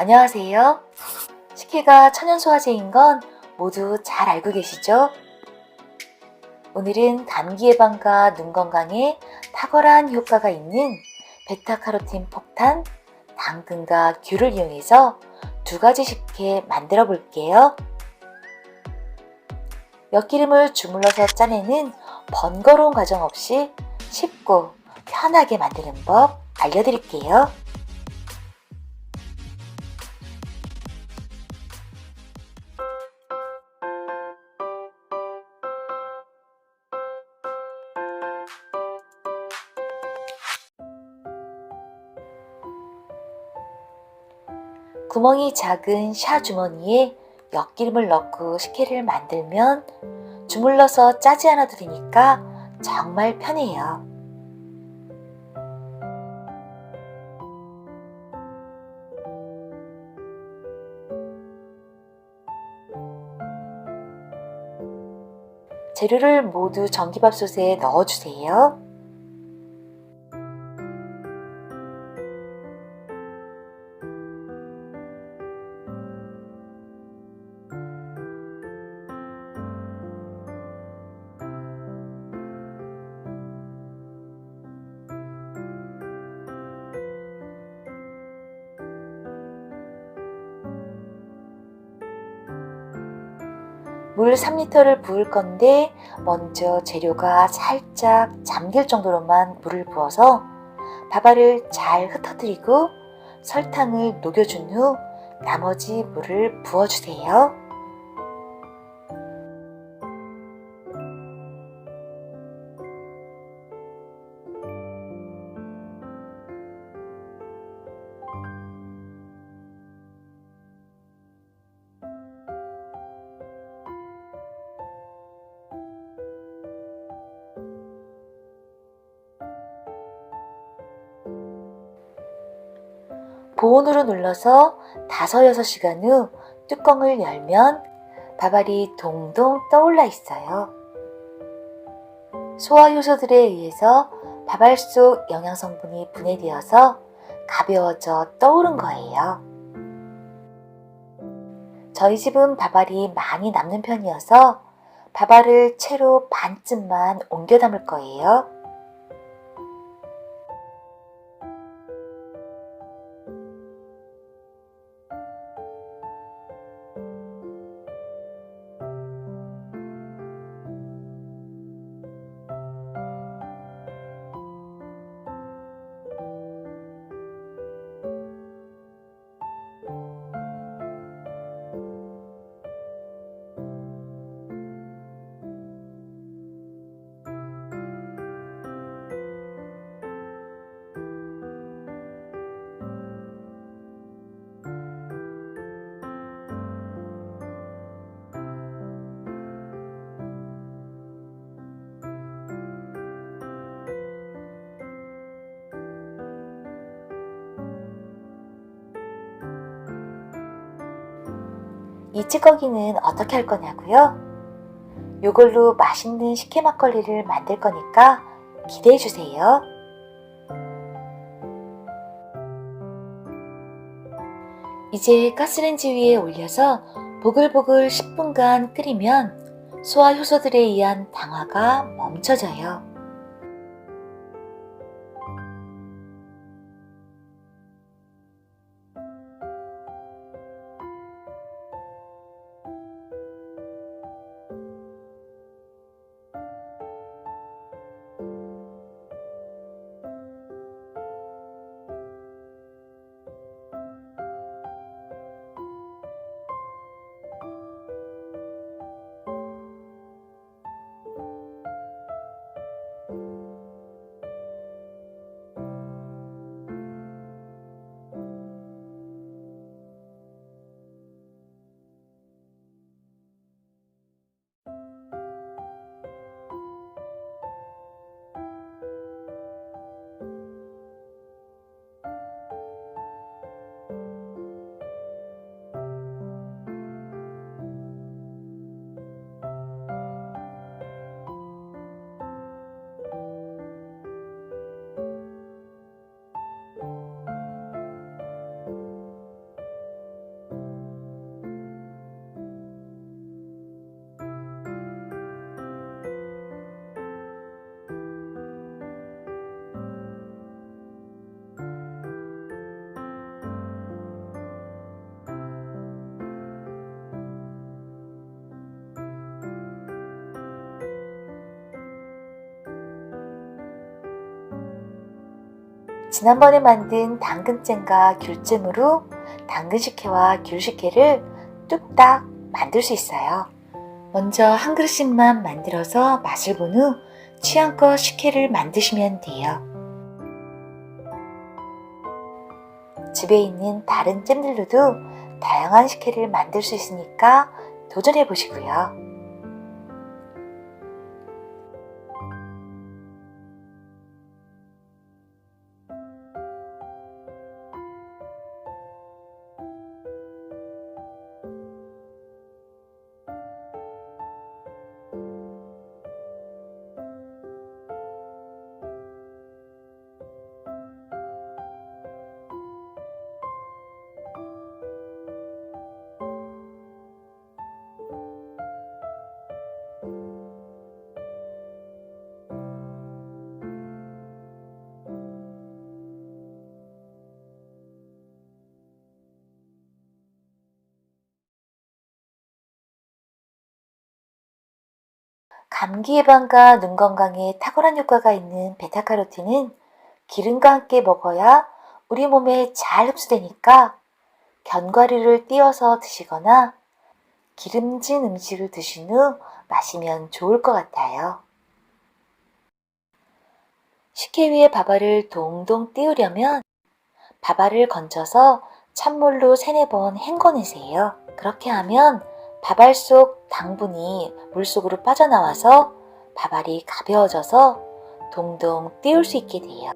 안녕하세요. 식혜가 천연소화제인 건 모두 잘 알고 계시죠? 오늘은 감기 예방과 눈 건강에 탁월한 효과가 있는 베타카로틴 폭탄, 당근과 귤을 이용해서 두 가지 식혜 만들어 볼게요. 엿기름을 주물러서 짜내는 번거로운 과정 없이 쉽고 편하게 만드는 법 알려드릴게요. 구멍이 작은 샤 주머니에 엿기름을 넣고 식혜를 만들면 주물러서 짜지 않아도 되니까 정말 편해요. 재료를 모두 전기밥솥에 넣어주세요. 물 3리터를 부을 건데 먼저 재료가 살짝 잠길 정도로만 물을 부어서 밥알을 잘 흩어뜨리고 설탕을 녹여준 후 나머지 물을 부어주세요. 보온으로 눌러서 5-6시간 후 뚜껑을 열면 밥알이 동동 떠올라 있어요. 소화 효소들에 의해서 밥알 속 영양 성분이 분해되어서 가벼워져 떠오른 거예요. 저희 집은 밥알이 많이 남는 편이어서 밥알을 채로 반쯤만 옮겨 담을 거예요. 이 찌꺼기는 어떻게 할 거냐고요? 이걸로 맛있는 식혜 막걸리를 만들 거니까 기대해 주세요. 이제 가스레인지 위에 올려서 보글보글 10분간 끓이면 소화 효소들에 의한 당화가 멈춰져요. 지난번에 만든 당근잼과 귤잼으로 당근 식혜와 귤 식혜를 뚝딱 만들 수 있어요. 먼저 한 그릇씩만 만들어서 맛을 본 후 취향껏 식혜를 만드시면 돼요. 집에 있는 다른 잼들로도 다양한 식혜를 만들 수 있으니까 도전해 보시고요. 감기 예방과 눈 건강에 탁월한 효과가 있는 베타카로틴은 기름과 함께 먹어야 우리 몸에 잘 흡수되니까 견과류를 띄어서 드시거나 기름진 음식을 드신 후 마시면 좋을 것 같아요. 식혜 위에 밥알을 동동 띄우려면 밥알을 건져서 찬물로 세네 번 헹궈내세요. 그렇게 하면 밥알 속 당분이 물속으로 빠져나와서 밥알이 가벼워져서 동동 띄울 수 있게 돼요.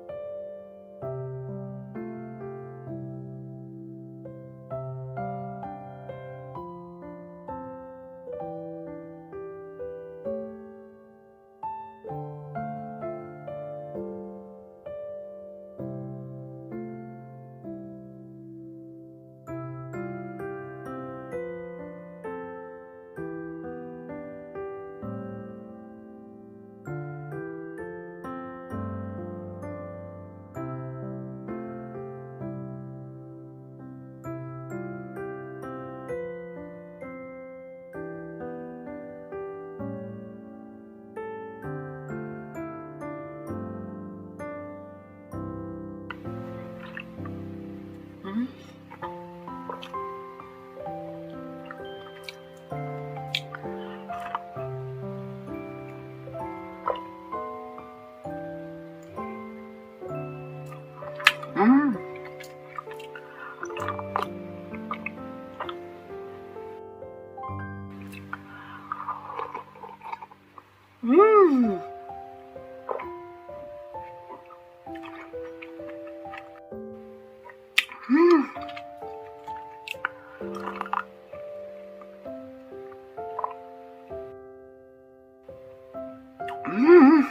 음.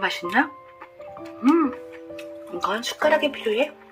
맛있나? 음. 이건 숟가락이 필요해.